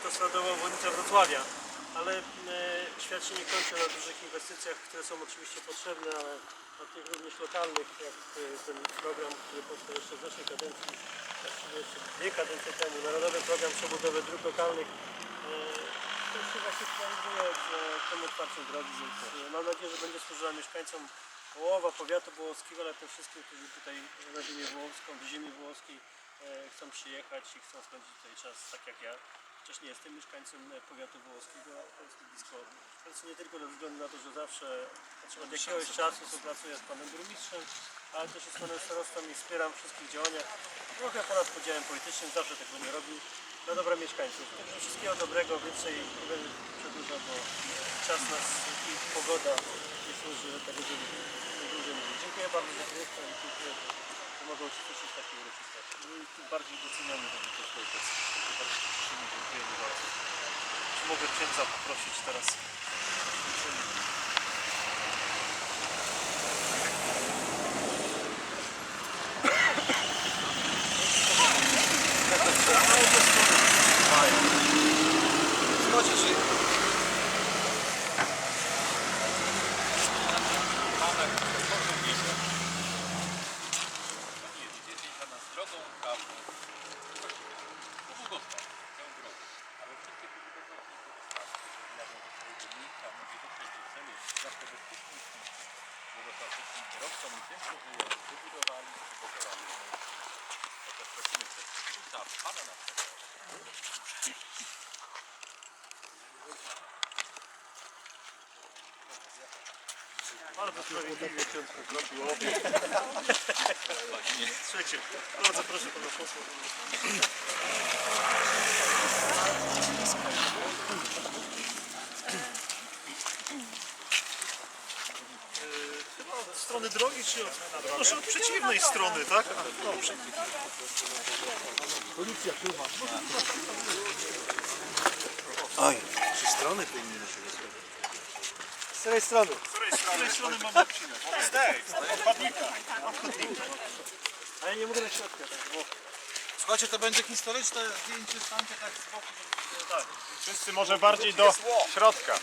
autostradowa obwodnica Wrocławia. Ale e, świat się nie kończy na dużych inwestycjach, które są oczywiście potrzebne, ale na tych również lokalnych, jak e, ten program, który powstał jeszcze w naszej kadencji, właściwie jeszcze dwie kadencje temu, Narodowy Program Przebudowy Dróg Lokalnych. E, to się właśnie realizuje w e, tym otwarciu drogi, więc e, mam nadzieję, że będzie służyła mieszkańcom Wołowa, powiatu wołowskiego, ale też wszystkim, którzy tutaj na ziemię włoską, do ziemi włoskiej e, chcą przyjechać i chcą spędzić tutaj czas, tak jak ja. Nie jestem mieszkańcem e, powiatu wołowskiego, to jest blisko. Więc nie tylko ze względu na to, że zawsze znaczy od jakiegoś czasu współpracuję z panem burmistrzem, ale też z panem starostą i wspieram wszystkich działaniach. Trochę ponad podziałem politycznym, zawsze tego nie robił. Dla dobra mieszkańców. Także wszystkiego dobrego, więcej nie będę przedłużał, bo czas nas i pogoda nie służy tego, żeby dłużej mówić. Dziękuję bardzo za krytykę i dziękuję, że mogę uczestniczyć w takiej uroczystości. No i bardziej doceniamy Wam też ojciec. Bardzo się. Czy mogę księdza poprosić teraz za nas drogą prawdą. Bardzo sprawiedliwie ksiądz zrobił obie. Trzecie. Bardzo proszę pana posła. Od strony drogi, czy od, może od przeciwnej strony, tak? A, dobrze. Oj, trzy strony powinny się wysłać. Z której strony? Z której strony mam odcinać? Z tej, od chodnika. A ja nie mogę na środku. tak, bo Słuchajcie, to będzie historyczne zdjęcie, stańcie tak z boku. Wszyscy może bardziej do środka.